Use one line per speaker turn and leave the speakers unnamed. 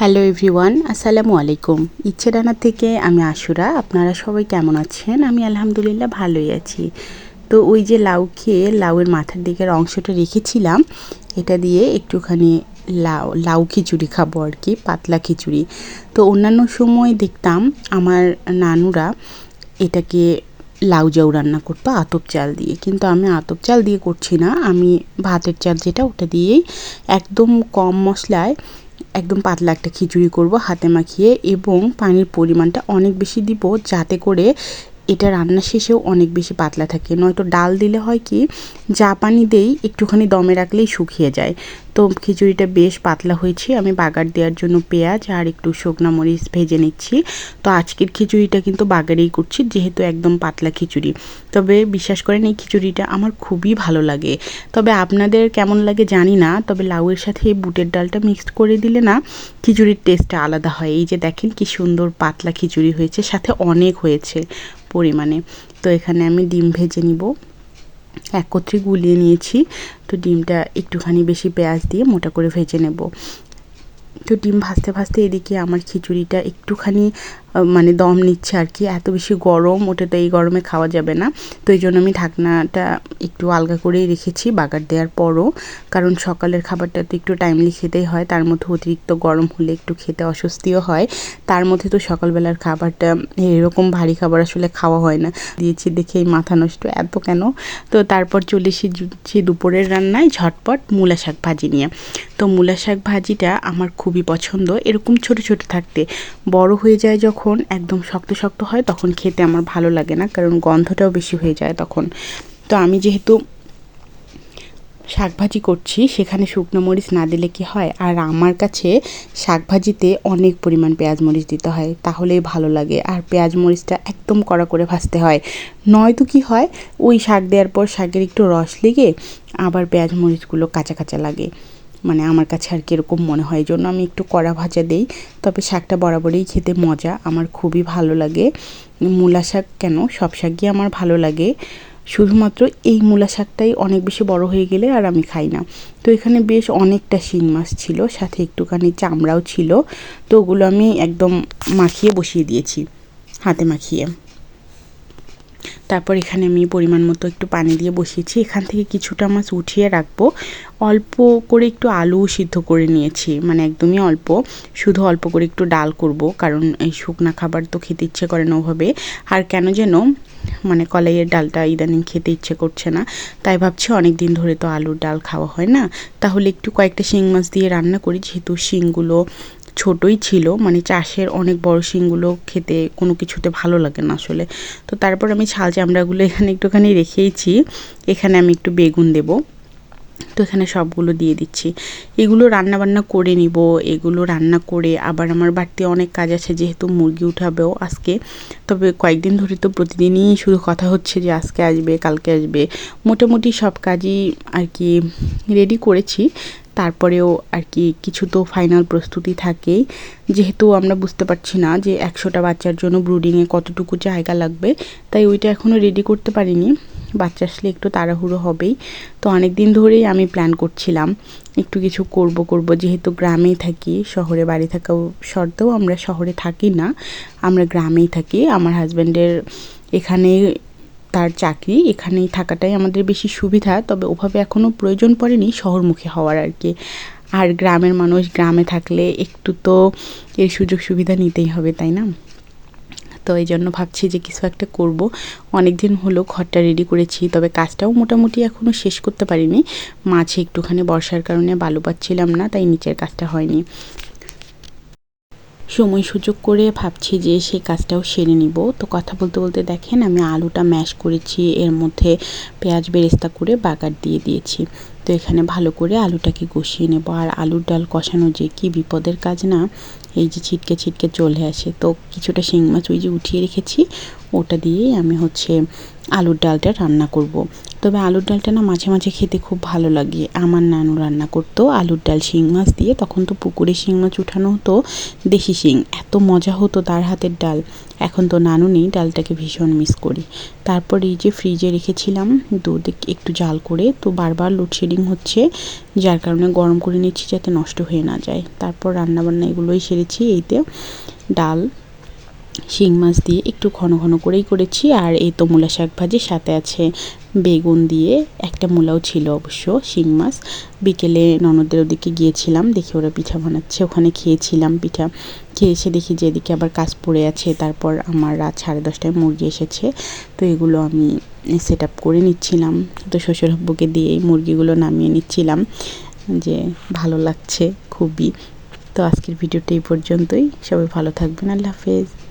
Hello everyone, আসসালামু আলাইকুম। ইচ্ছে ডানা থেকে আমি আশুরা, আপনারা সবাই কেমন আছেন? আমি আলহামদুলিল্লাহ ভালোই আছি। তো ওই যে লাউ খেয়ে লাউয়ের মাথার দিকের অংশটা রেখেছিলাম, এটা দিয়ে একটুখানি লাউ লাউ খিচুড়ি খাব আর কি, পাতলা খিচুড়ি। তো অন্যান্য সময় দেখতাম আমার নানুরা এটাকে লাউ জাউ রান্না করতো, আতপ চাল দিয়ে। কিন্তু আমি আতপ চাল দিয়ে করছি না, আমি ভাতের চাল যেটা, ওটা দিয়েই একদম কম মশলায় একদম পাতলা একটা খিচুড়ি করব হাতে মাখিয়ে এবং পানির পরিমাণটা অনেক বেশি দিব যাতে করে এটা রান্না শেষেও অনেক বেশি পাতলা থাকে। নয়তো ডাল দিলে হয় কি যা পানি দেই একটুখানি দমে রাখলেই শুকিয়ে যায়। তো খিচুড়িটা বেশ পাতলা হয়েছে, আমি বাগার দেওয়ার জন্য পেঁয়াজ আর একটু শুকনা মরিচ ভেজে নিচ্ছি। তো আজকের খিচুড়িটা কিন্তু বাগারেই করছি, যেহেতু একদম পাতলা খিচুড়ি। তবে বিশ্বাস করেন, এই খিচুড়িটা আমার খুবই ভালো লাগে। তবে আপনাদের কেমন লাগে জানি না, তবে লাউয়ের সাথে এই বুটের ডালটা মিক্সড করে দিলে না খিচুড়ির টেস্টটা আলাদা হয়। এই যে দেখেন কি সুন্দর পাতলা খিচুড়ি হয়েছে, সাথে অনেক হয়েছে। পরিমাণে। তো এখানে আমি ডিম ভেজে নিব। একত্রে গুলিয়ে নিয়েছি। তো ডিমটা একটুখানি বেশি পেঁয়াজ দিয়ে মোটা করে ভেজে নেব। তো ডিম ভাজতে ভাজতে এদিকে আমার খিচুড়িটা একটুখানি মানে দম নিচ্ছে আর কি। এত বেশি গরম, ওটা তো এই গরমে খাওয়া যাবে না। তো এই জন্য আমি ঢাকনাটা একটু আলগা করেই রেখেছি বাগার দেওয়ার পরও। কারণ সকালের খাবারটা তো একটু টাইমলি খেতেই হয়, তার মধ্যে অতিরিক্ত গরম হলে একটু খেতে অস্বস্তিও হয়। তার মধ্যে তো সকালবেলার খাবারটা এরকম ভারী খাবার আসলে খাওয়া হয় না। দিয়েছি দেখে এই মাথা নষ্ট, এত কেন? তো তারপর চলে এসেছি দুপুরের রান্নায় ঝটপট মূলা শাক ভাজি নিয়ে। তো মূলা শাক ভাজিটা আমার খুবই পছন্দ। এরকম ছোট ছোট থাকতে বড় হয়ে যায় যখন যখন একদম শক্ত শক্ত হয় তখন খেতে আমার ভালো লাগে না, কারণ গন্ধটাও বেশি হয়ে যায় তখন। তো আমি যেহেতু শাকভাজি করছি, সেখানে শুকনো মরিচ না দিলে কি হয়? আর আমার কাছে শাকভাজিতে অনেক পরিমাণ পেঁয়াজ মরিচ দিতে হয় তাহলেই ভালো লাগে। আর পেঁয়াজ মরিচটা একদম কড়া করে ভাজতে হয়। নয়তো কি হয়, ওই শাক দেওয়ার পর শাকের একটু রস লেগে আবার পেঁয়াজ মরিচগুলো কাঁচা কাঁচা লাগে। মানে আমার কাছে আর কীরকম মনে হয়, এই জন্য আমি একটু কড়া ভাজা দেই। তবে শাকটা বরাবরই খেতে মজা, আমার খুবই ভালো লাগে। মূলা শাক কেন? সব শাকই আমার ভালো লাগে। শুধুমাত্র এই মূলা শাকটাই অনেক বেশি বড় হয়ে গেলে আর আমি খাই না। তো এখানে বেশ অনেকটা শিং মাছ ছিল, সাথে একটুখানি চামড়াও ছিল। তো ওগুলো আমি একদম মাখিয়ে বসিয়ে দিয়েছি, হাতে মাখিয়ে। তারপর এখানে আমি পরিমাণ মতো একটু পানি দিয়ে বসিয়েছি। এখান থেকে কিছুটা মাছ উঠিয়ে রাখব। অল্প করে একটু আলু সিদ্ধ করে নিয়েছি মানে একদমই অল্প। শুধু অল্প করে একটু ডাল করব, কারণ এই শুকনা খাবার তো খেতে ইচ্ছে করে না ওভাবে। আর কেন যেন মানে কলাইয়ের ডালটা ইদানিং খেতে ইচ্ছে করছে না। তাই ভাবছি অনেক দিন ধরে তো আলুর ডাল খাওয়া হয় না। তাহলে একটু কয়েকটা শিং মাছ দিয়ে রান্না করি। যেহেতু শিংগুলো ছোটই ছিল মানে চাষের অনেক বড় শিংগুলো খেতে কোনো কিছুতে ভালো লাগে না আসলে। তো তারপর আমি ছাল চামড়াগুলো এখানে একটুখানি রেখেইছি। এখানে আমি একটু বেগুন দেবো। তো এখানে সবগুলো দিয়ে দিচ্ছি। এগুলো রান্না বান্না করে নিব। এগুলো রান্না করে আবার আমার বাড়িতে অনেক কাজ আছে, যেহেতু মুরগি উঠাবেও আজকে। তবে কয়েকদিন ধরে তো প্রতিদিনই শুধু কথা হচ্ছে যে আজকে আসবে, কালকে আসবে। মোটামুটি সব কাজই আর কি রেডি করেছি। তারপরেও আর কি কিছু তো ফাইনাল প্রস্তুতি থাকেই। যেহেতু আমরা বুঝতে পারছি না যে একশোটা বাচ্চার জন্য ব্রুডিংয়ে কতটুকু জায়গা লাগবে, তাই ওইটা এখনও রেডি করতে পারিনি। বাচ্চা আসলে একটু তাড়াহুড়ো হবেই। তো অনেক দিন ধরেই আমি প্ল্যান করছিলাম, একটু কিছু করব করব। যেহেতু গ্রামেই থাকি, শহরে বাড়ি থাকা সত্ত্বেও আমরা শহরে থাকি না, আমরা গ্রামেই থাকি। আমার হাজব্যান্ডের এখানে তার চাকরি, এখানেই থাকাটাই আমাদের বেশি সুবিধা, তবে ওভাবে এখনও প্রয়োজন পড়েনি শহরমুখী হওয়ার আর কি। আর গ্রামের মানুষ গ্রামে থাকলে একটু তো এর সুযোগ সুবিধা নিতেই হবে, তাই না? তো এই জন্য ভাবছি যে কিছু একটা করব। অনেক দিন হলো ঘরটা রেডি করেছি, তবে কাজটাও মোটামুটি এখনও শেষ করতে পারিনি। মাঝে একটুখানি বর্ষার কারণে বালু পাচ্ছিলাম না, তাই নিচের কাজটা হয়নি। সময় সুযোগ করে ভাবছি যে সেই কাজটাও সেরে নিব। তো কথা বলতে বলতে দেখেন, আমি আলুটা ম্যাশ করেছি, এর মধ্যে পেঁয়াজ বেরেস্তা করে বাগার দিয়ে দিয়েছি। তো এখানে ভালো করে আলুটাকে কষিয়ে নেব। আর আলুর ডাল কষানো যে কি বিপদের কাজ না, এই যে ছিটকে ছিটকে চলে আসে। তো কিছুটা শিং মাছ ওই যে উঠিয়ে রেখেছি, ওটা দিয়েই আমি হচ্ছে আলুর ডালটা রান্না করব। তবে আলুর ডালটা না মাঝে মাঝে খেতে খুব ভালো লাগে। আমার নানু রান্না করতো আলুর ডাল শিং মাছ দিয়ে। তখন তো পুকুরে শিং মাছ উঠানো হতো, দেশি শিং। এত মজা হতো তার হাতের ডাল। এখন তো নানু নেই, ডালটাকে ভীষণ মিস করি। তারপর এই যে ফ্রিজে রেখেছিলাম দুধ, একটু জাল করে। তো বারবার লোডশেডিং লোডিং হচ্ছে, যার কারণে গরম করে নিচ্ছি যাতে নষ্ট হয়ে না যায়। তারপর রান্নাবান্না এগুলোই সেরেছি, এইতে ডাল, শিং মাছ দিয়ে একটু ঘন ঘন করেই করেছি, আর এই তো মূলা শাক ভাজি সাথে আছে বেগুন দিয়ে একটা মূলাও ছিল অবশ্য, শিং মাছ। বিকেলে ননদের ওদিকে গিয়েছিলাম, দেখি ওরা পিঠা বানাচ্ছে, ওখানে খেয়েছিলাম পিঠা। খেয়ে এসে দেখি যে এদিকে আবার কাজ পড়ে আছে, তারপর আমার রাত সাড়ে দশটায় মুরগি এসেছে। তো এগুলো আমি সেট আপ করে নিচ্ছিলাম। তো শ্বশুর হব্বুকে দিয়ে মুরগিগুলো নামিয়ে নিচ্ছিলাম যে ভালো লাগছে খুবই। তো আজকের ভিডিওটা এই পর্যন্তই। সবাই ভালো থাকবেন। আল্লাহ হাফেজ।